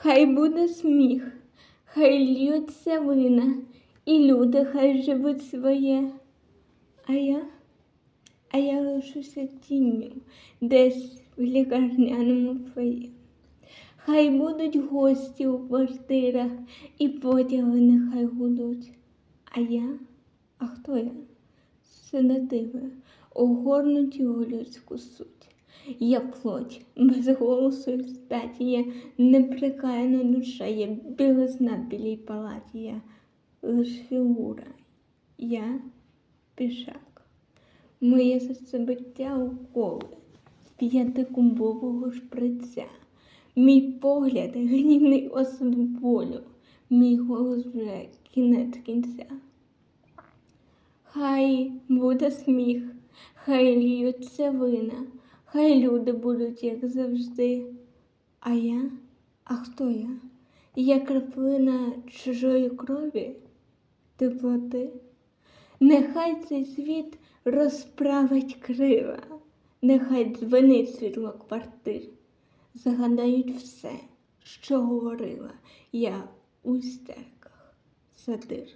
Хай буде сміх, хай льються вина, і люди хай живуть своє. А я, а я лишуся тінню десь в лікарняному фоє. Хай будуть гості у квартирах, і потяги нехай гудуть. А я, а хто я? Седативи, огорнуті у людську суть. Я плоть, без голосу і статі, я неприкаяна душа, я білизна білій палаті, я лиш фігура, я пішак. Моє серцебиття уколи з п'ятикумбового шприця. Мій погляд гнівний осуд болю, мій голос вже кінець кінця. Хай буде сміх, хай льються вина, хай люди будуть, як завжди. А я? А хто я? Я краплина чужої крові, теплоти. Нехай цей світ розправить крила, нехай дзвенить світло квартир. Загадають все, що говорила я у стерках сатир.